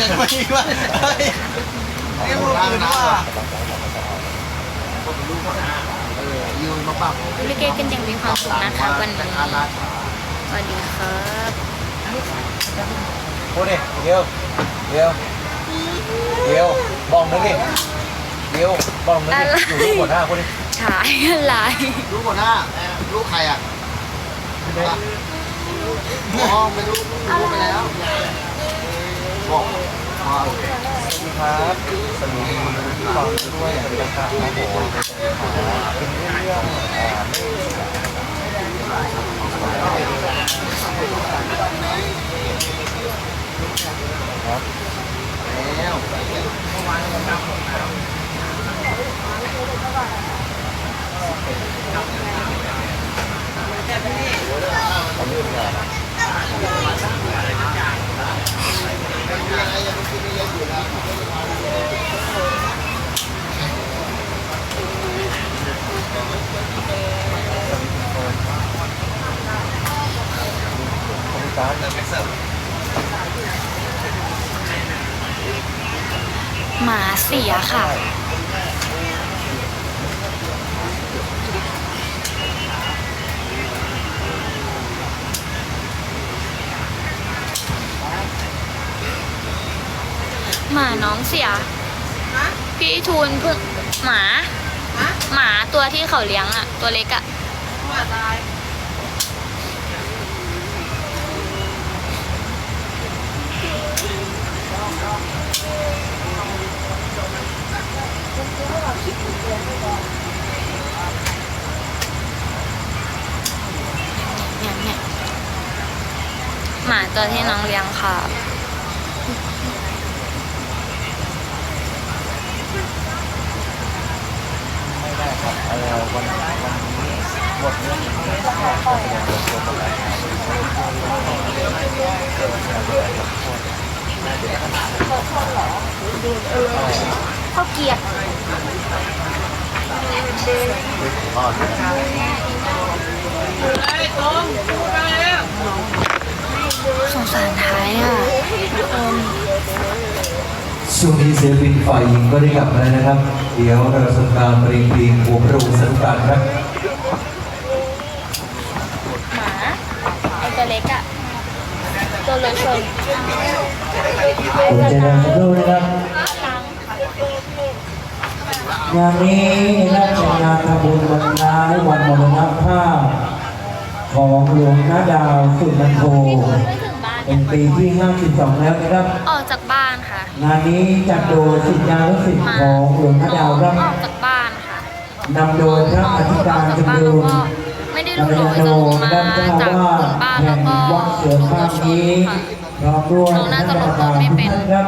ยังไม่ว่าเฮ้ยนี่มือปืนว่าเออยืนมาปรับลิเกกันอย่างมีความสุขนะคะวันนี้สวัสดีครับพูดดิเดี๋ยวเดี๋ยวเดี๋ยวบอกนึกดิเดี๋ยวบอกนึกดิอยู่ที่หัวหน้าคนนี้ฉายอะไรรู้หัวหน้ารู้ใครอะมอ๋อไม่รู้รู้ไปแล้ว บอกว่าสวัสดีครับสวัสดีฟังด้วยนะครับครับผมเป็นเรื่องอ่าไม่ครับ แล้ว ขอบคุณครับ หมา เสียค่ะ หมาน้องเสีย พี่ทูนเพิ่งหมา หมาตัวที่เขาเลี้ยงอะตัวเล็กอะเนี่ยเนี่ยหมา ตัวที่น้องเลี้ยงค่ะ ไม่ได้ครับเออวันวันนี้หมดเรื่องนี้ก็แสดงตัวตนหมดแล้วครับข้าวเกียบอ๋อ สงสารท้ายอะทุกคน ช่วงนี้ศิลปินฝ่ายหญิงก็ได้กลับมาแล้วนะครับ เดี๋ยวเราจะทำการปริงเพลงหัวพระองค์สนุการครับหมาไอตัวเล็กอะตัวเลยชนผมจะนำสักครู่นะครับ งานนี้นะครับเป็นงานทำบุญวันคล้ายวันมรณภาพ ของหลวงนาดาวสุนันโทไม่ถึงบ้านเป็นปีที่ 52 แล้วนะครับ ออกจากบ้านค่ะ งานนี้จัดโดยสิทธิานุสิทธิ์ของหลวงนาดาวครับออกจากบ้านค่ะนำโดยพระอธิการจำรูนไม่ได้กัรู้ลหรอกยาว่าโนจะลงมาด้านเจ้าจากว่าบนบ้านแห่แล้วงก็วัดเสือภาคนี้พร้อมด้วยน้องน่าจะลงรถไม่เป็นท่านครับ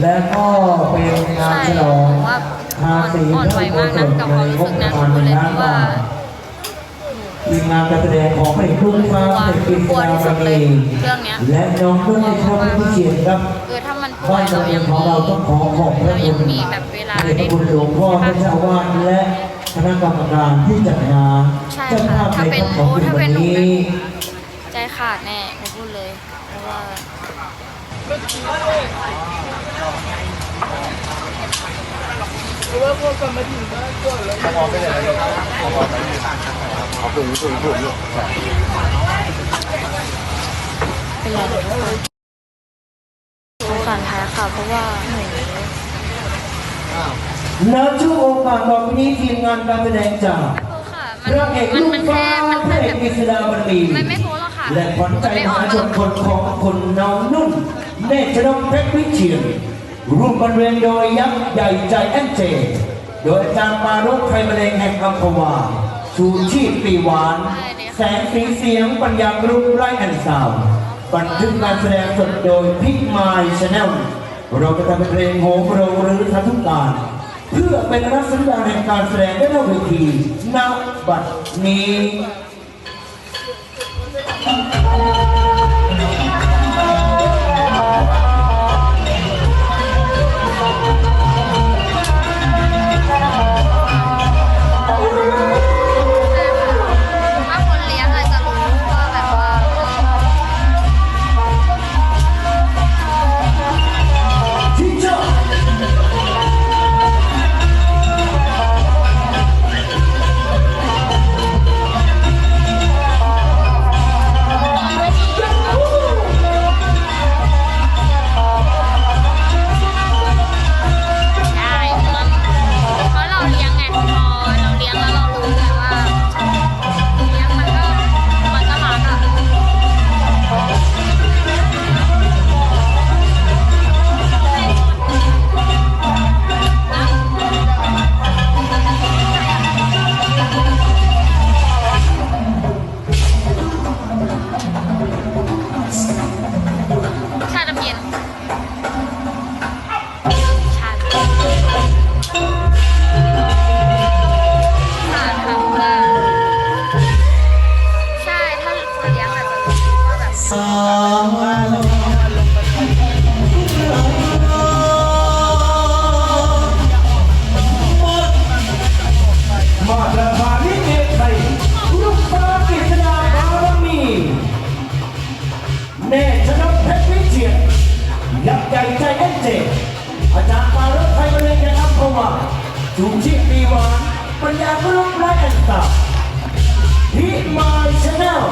และก็เป็นงานฉลองว่าทาสีอ่อนไหวมากนะกับความรู้สึกนั้นพูดเลยที่ว่าที มงานการแสดงของพระเอกรุ่งฟ้าพระเอกกินกลัวดาที่วสุดเลยณีเรื่องเนี้ยและน้องต้นในชอบพิเชียนครับเออถ้ามันป่วบ้ายนเราเมืยัองของเราต้องขอขอบพระคุณมีแบบเวลาพระเดได้ชพระคุณหลวงพ่อท่านเจ้าวาสและคณะกรรมการที่จัดงานใช่เจ้าค่ะภาพในค่ำของโอ้คืนถ้าวัเป็นนี้ใจขาดแน่หนูพูดเลยเพราะว่า เขามองไปเลยเขามองไปเลยเขาถึงถึงถึงอยู่เป็นไรทุกคนสงสารท้ายค่ะเพราะว่าหนูแล้วช่วงโอกาสต่อไปนี้ทีมงานการแสดงจากค่ะพระเอกลูกแค่ฟ้าพระเอกบกฤษดาบดีมันไม่โพสหรอกค่ะและขวัญใจมันไม่มออกหามาชนคนของคนน้องนุ่นเนตรชนกเพชรวิเชียร ร่วมบรรเลงโดยยักษ์ใหญ่ใจแอนเจ โดยอาจารย์ปารุกไทยมะเร็งแห่งอัมพวาชูชีพปีหวาน แสงสีเสียงปัญญากรุ๊ปไรแอนด์ซาวด์บันทึกการแสดงสดโดยพิกไมล์ชาแนลเราจะทำเป็นเพลงโหมโรงหรือทัทุกการ เพื่อเป็นรักสัญญาณแห่งการแสดงได้หน้าเวทีณบัดนี้ จอาจารย์ปารุไพมะเรีงยังอัมพวาจุงชิปีวานปัญญาพลุกและแอนตับฮิมายชาแนล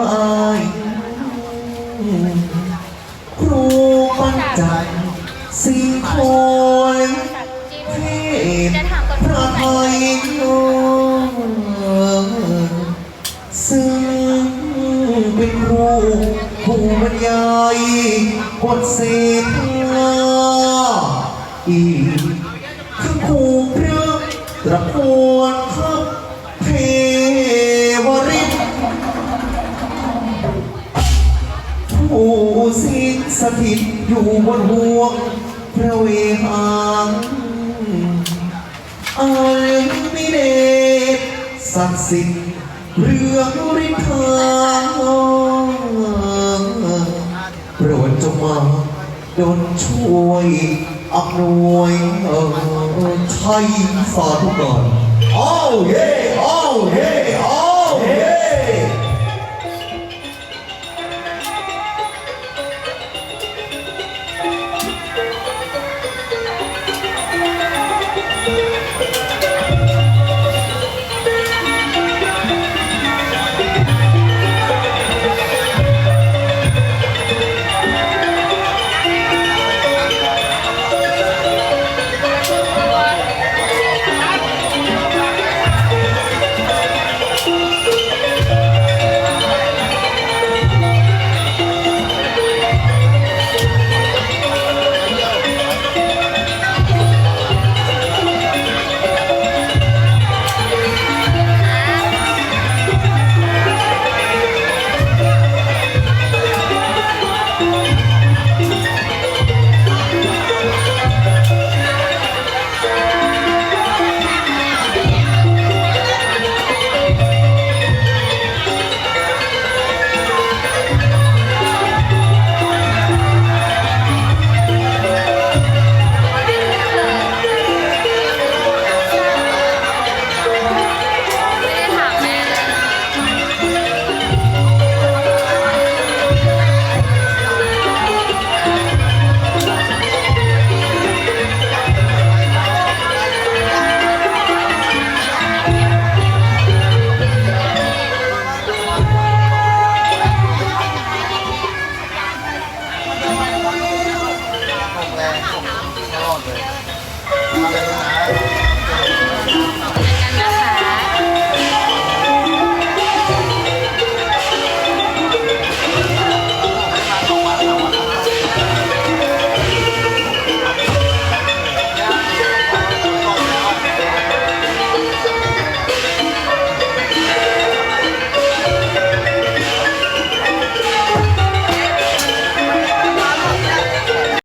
ไหวครูปัญจันทร์สิงคอยเทพพระไทยซึ่งเป็นครูผู้บรรยายบทเสนาอีกคือครู ถิตอยู่บนห่วพระเวหางอันมิเดชศักดิ์สิทธิ์เรื่องฤทธาโปรดจงมาดลช่วยอำนวยเออไทยสาธุก่อนอ้เย่โอ้เย่